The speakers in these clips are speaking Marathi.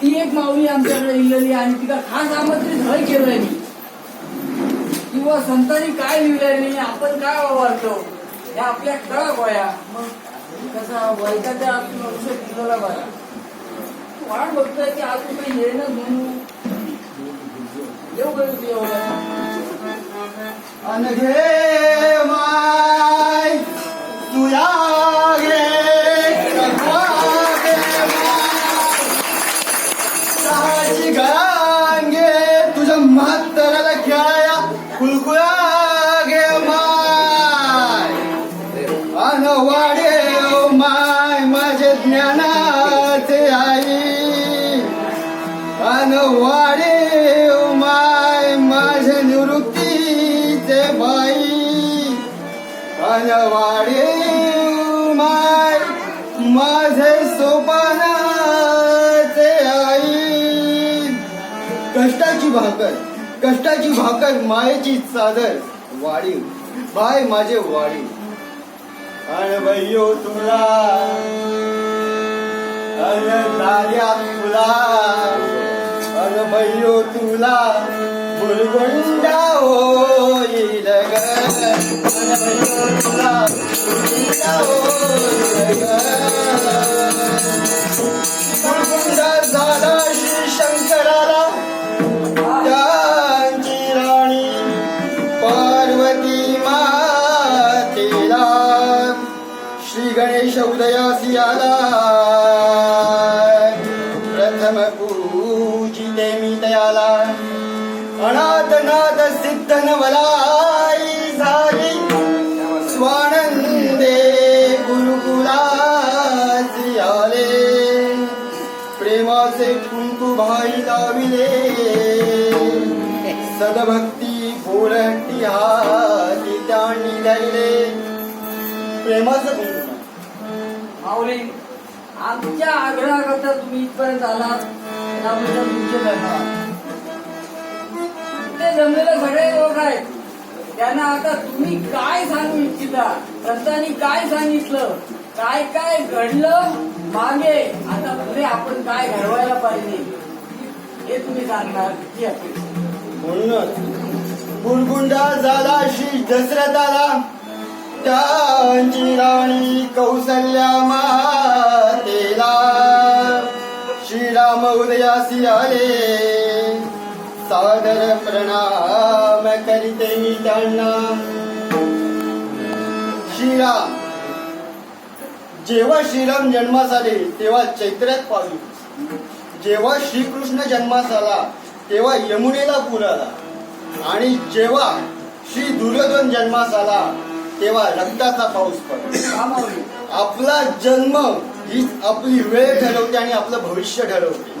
ती एक माऊली आमच्याकडे लिहिलेली आणि तिला खास आमंत्रित हय केलंय मी. किंवा संतांनी काय लिहिलंय नाही आपण काय वावरतो? या आपल्या कळा गोया. मग कसा वैद्याच्या आपली मनुष्य दिलेला बरा. वाट बघतोय की आज तुम्ही येणं म्हणून? येऊ करू एवढं? अनघे माय तुया ज्ञानाचे आई अन वाडे माय माझे निवृत्तीचे बाई. अन वाडे माय माझे सोपानाचे आई. कष्टाची भाकर कष्टाची भाकर मायेची चादर वाढीव बाय माझे वाढीव अरे भैयो तुला अन दार्या तुला अन भैयो तुला बुलगुंडा होईल ग अन भैयो तुला बुलगुंडा होईल ग प्रथम पूजिते मी दयाला. अनाथ नाथ सिद्ध नवलाई झाली. स्वानंदे गुरुकुलासी आले. प्रेमाचे कुंकू भाई लाविले. सदभक्ती बोलटी हाती त्यांनी लिहिले प्रेमाचं माऊली आमच्या आग्रहाकरता तुम्ही इथपर्यंत आलात. त्याबद्दल तुमचे धन्यवाद ते जमलेले सगळे लोक आहेत. त्यांना आता तुम्ही काय सांगू इच्छिता? संतांनी काय सांगितलं? काय काय घडलं? मागे. आता पुढे आपण काय घडवायला पाहिजे? हे तुम्ही सांगणार ही अपेक्षा. म्हणूनच गुणगुंडा झाला श्री आला त्यांची राणी कौसल्या मातेला. श्रीराम उदयासी आले. सादर प्रणाम करीते मी त्यांना. श्रीराम जेव्हा श्रीराम जन्मास आले तेव्हा चैत्र्यात पाहू जेव्हा श्रीकृष्ण जन्मास आला तेव्हा यमुनेला पूर आला आणि जेव्हा श्री दुर्योधन जन्मास आला तेव्हा रक्ताचा पाऊस पडतो. आपला जन्म हीच आपली वेळ ठरवते आणि आपलं भविष्य ठरवते.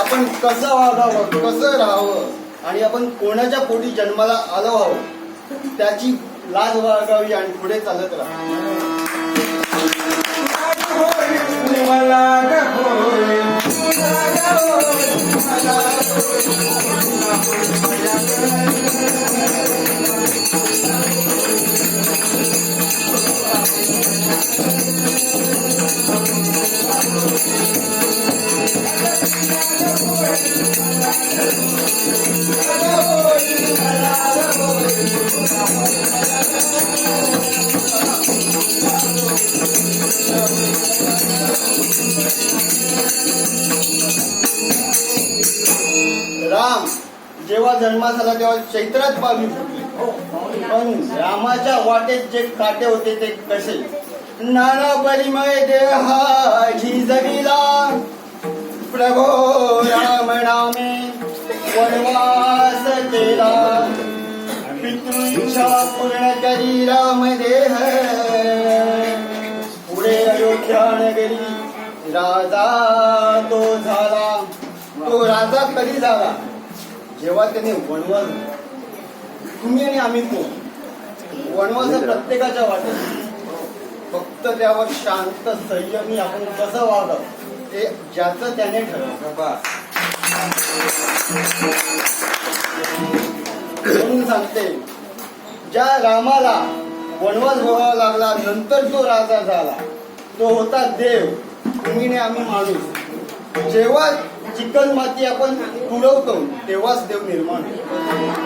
आपण कसं वागावं कसं राहावं आणि आपण कोणाच्या पोटी जन्माला आलो आहोत त्याची लाज बाळगावी आणि पुढे चालत राहावी. चैत्रात पावली फुटली पण रामाच्या वाटेत जे काटे होते ते कसे? नाना परिमय देहा जगिला प्रभो राम नामे वनवास केला. पितृइच्छा पूर्ण करी राम देह. पुढे अयोध्या नगरी राजा तो झाला. तो राजा कधी झाला? जेव्हा त्याने वनवास तुम्ही आणि आम्ही कोण वनवास प्रत्येकाच्या वाटेत. फक्त त्यावर शांत संयमी आपण कसं वागावं ते ज्याचं त्याने ठरवलं म्हणून सांगते ज्या रामाला वनवास भोगावा लागला नंतर तो राजा झाला. तो होता देव. तुम्ही आम्ही माणूस. जेव्हा चिकन माती आपण पुरवतो तेव्हाच देव निर्माण होतो.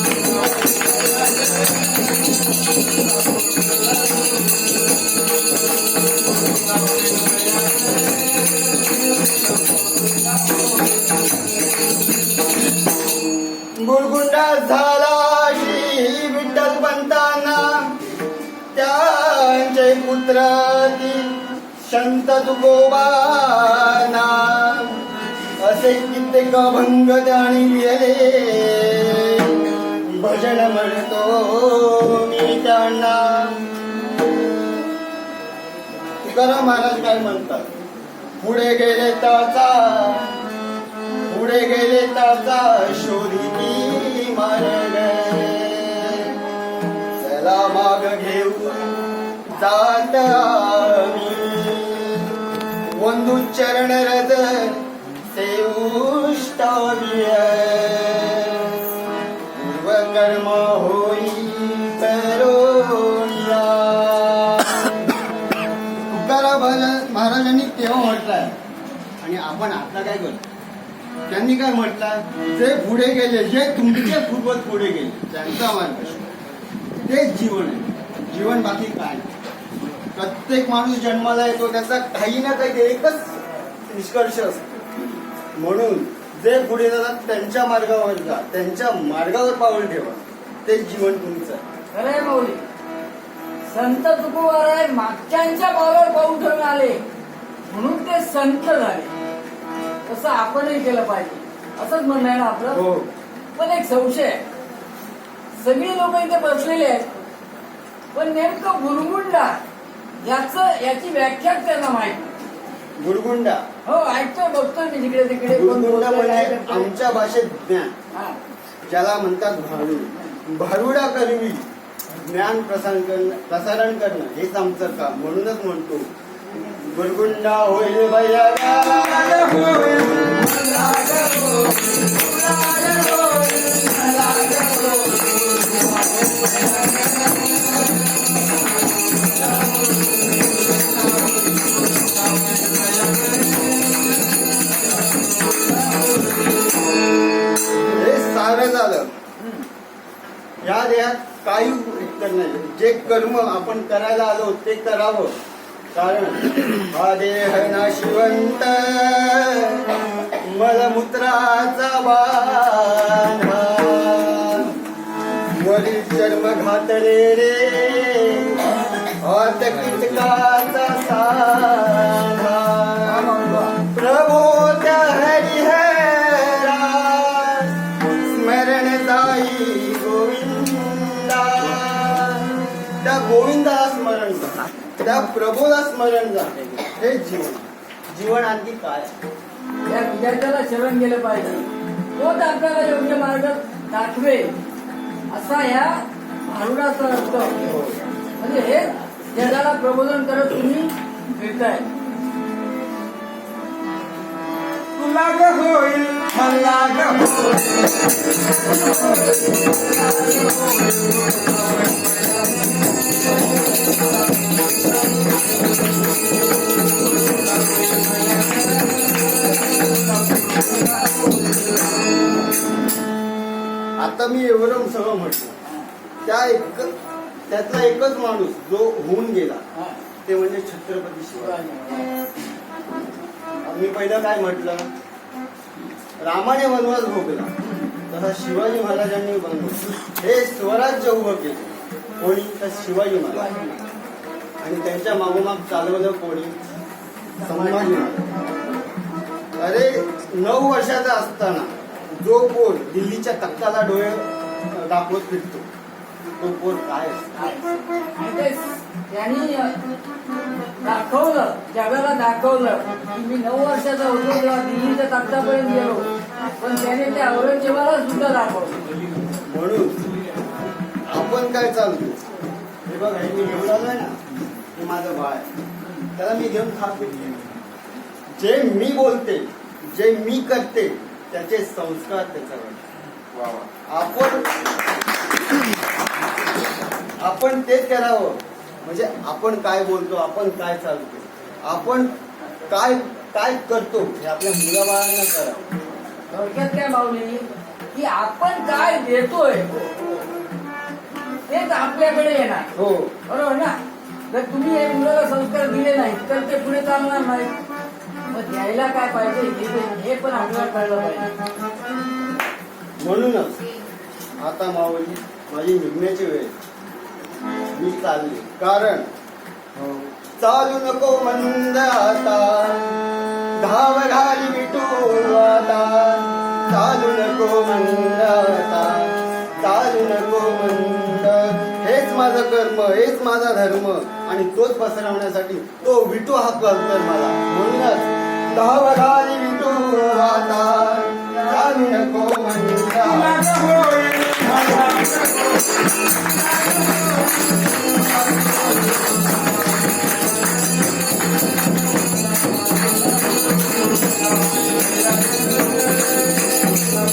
संत तुकोबाना असे कित्येक भंग त्यांनी लिहिले भजन म्हणतो मी त्यांना. तुकाराम महाराज काय म्हणतात? पुढे गेले त्याचा पुढे गेले त्याचा शोधी मार्ग. चला माग घेऊ जाता वंदू चरण रद सेउष्टाविय पूर्वकर्म होई करोनिया। तुकाराम महाराजांनी तेव्हा म्हटलाय आणि आपण आता काय करतो त्यांनी काय म्हटलं? जे पुढे गेले जे तुमचे पूर्वज पुढे गेले त्यांचा मार्ग तेच जीवन आहे. जीवन बाकी काय? नाही. प्रत्येक माणूस जन्माला येतो त्याचा काही ना काही एकच निष्कर्ष असतो. म्हणून जे पुढे जातात त्यांच्या मार्गावर जा त्यांच्या मार्गावर पाऊल ठेवा. तेच जीवन तुमचं आहे. खरंय माऊली. संत तुकोबाराय मागच्यांच्या पावलावर पाऊल ठेवून आले. म्हणून ते संत झाले. तसं आपणही केलं पाहिजे. असंच म्हणणं आहे ना आपलं? हो. पण एक संशय आहे. सगळी लोक इथे बसलेले आहेत. पण नेमकं गुरगुंडा याच याची व्याख्या त्यांना माहिती. गुडगुंडा. हो ऐकतोय बघतोय मी तिकडे तिकडे. गुडगुंडा म्हणजे. आमच्या भाषेत ज्ञान. हा. ज्याला म्हणतात भारूड. भारुडा करवी. ज्ञान प्रसारण करणं प्रसारण करणं हेच आमचं काम. म्हणूनच म्हणतो गुरगुंडा होईल भैया. हे झालं. या देहात काही उत्तर नाही. जे कर्म आपण करायला आलो ते करावं. कारण हा देह नाशिवंत मलमूत्राचा बांधा वरील चर्म घातले रे. आत कीटकाचा प्रभूला स्मरण जा. हे जीवन. जीवन आणखी काय? या विद्यार्थ्याला शरण गेलं पाहिजे. तोच आपल्याला योग्य मार्ग दाखवेल. असा या भारुडाचा अर्थ. म्हणजे हे जगाला प्रबोधन करत तुम्ही फिरताय तुला ग होईल मला ग होईल. त्यातला एकच माणूस जो होऊन गेला. ते म्हणजे छत्रपती शिवाजी. मी पहिलं काय म्हटलं? रामाने वनवास भोगला. तसा शिवाजी महाराजांनी वनवास. हे स्वराज्य उभं केलं. कोणी? तर शिवाजी महाराज. आणि त्यांच्या मागोमाग चालवलं कोणी? संभाजी महाराज. अरे नऊ वर्षाचा असताना जो पोर दिल्लीच्या तख्ताला डोळे दाखवत फिरतो पोर काय? त्यांनी दाखवलं जगाला दाखवलं की मी नऊ वर्षाचा होतो तेव्हा दिल्लीच्या तख्तापर्यंत गेलो. पण त्याने त्या औरंगजेबाला सुद्धा दाखवलं. म्हणून आपण काय चालतो हे बघ हे मी घेऊन आलोय ना. हे माझं बाळ आहे. त्याला मी घेऊन खात घेतले जे मी बोलते जे मी करते त्याचे संस्कार त्याच्यावर वा वा. आपण आपण तेच करावं. म्हणजे आपण काय बोलतो आपण काय चालतो आपण काय काय करतो हे आपल्या मुलाबाळांना करावं थोडक्यात काय माऊली की आपण काय देतोय तेच आपल्याकडे येणार. हो. बरोबर ना? जर तुम्ही एक मुलाला संस्कार दिले नाही तर ते पुढे चालणार नाही. मग द्यायला काय पाहिजे? हे- पण आपल्याला कळलं पाहिजे. म्हणूनच आता मावली माझी निघण्याची वेळ मी चालले. कारण चालू नको मंद आता. धाव घाली विटू आता. चालू नको मंद आता. चालू नको मंद. हेच माझं कर्म हेच माझा धर्म. आणि तोच पसरवण्यासाठी तो विटू हा कळतोय मला. म्हणूनच धाव घाली विटू आता. चालू नको मंद Thank you.